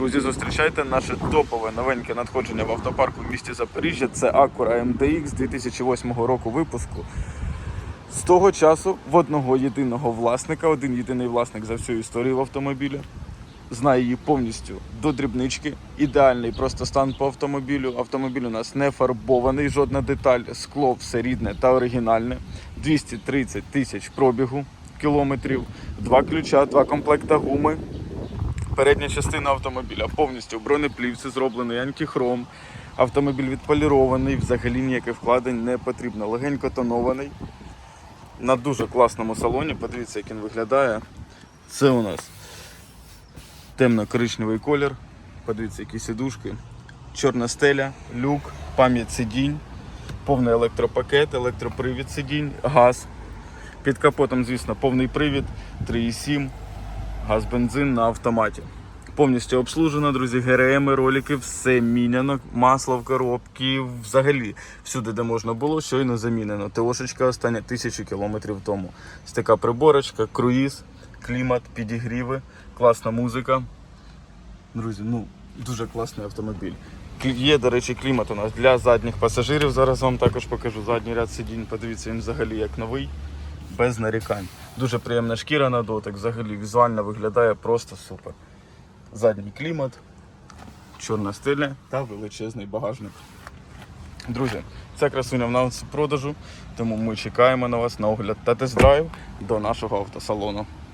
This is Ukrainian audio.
Друзі, зустрічайте наше топове новеньке надходження в автопарку в місті Запоріжжя. Це Acura MDX 2008 року випуску. З того часу в одного єдиного власника, один єдиний власник за всю історію автомобіля. Знає її повністю до дрібнички. Ідеальний просто стан по автомобілю. Автомобіль у нас не фарбований, жодна деталь, скло все рідне та оригінальне. 230 тисяч пробігу кілометрів, два ключа, два комплекта гуми. Передня частина автомобіля повністю в бронеплівці зроблений антихром. Автомобіль відполірований, взагалі ніяких вкладень не потрібно. Легенько тонований. На дуже класному салоні. Подивіться, як він виглядає. Це у нас темно-коричневий колір. Подивіться, які сідушки. Чорна стеля, люк, пам'ять сидінь, повний електропакет, електропривід сидінь, газ. Під капотом, звісно, повний привід, 3,7, газ бензин на автоматі. Повністю обслужено, друзі, ГРМ, ролики, все міняно, масло в коробці, взагалі всюди, де можна було, щойно замінено. ТОшечка остання тисячу кілометрів тому. Така приборочка, круїз, клімат, підігріви, класна музика. Друзі, ну дуже класний автомобіль. Є, до речі, клімат у нас для задніх пасажирів. Зараз вам також покажу задній ряд сидінь. Подивіться, він взагалі як новий, без нарікань. Дуже приємна шкіра на дотик, взагалі візуально виглядає просто супер. Задній клімат, чорна стиля та величезний багажник. Друзі, ця красуня в нас в продажу, тому ми чекаємо на вас на огляд та тест-драйв до нашого автосалону.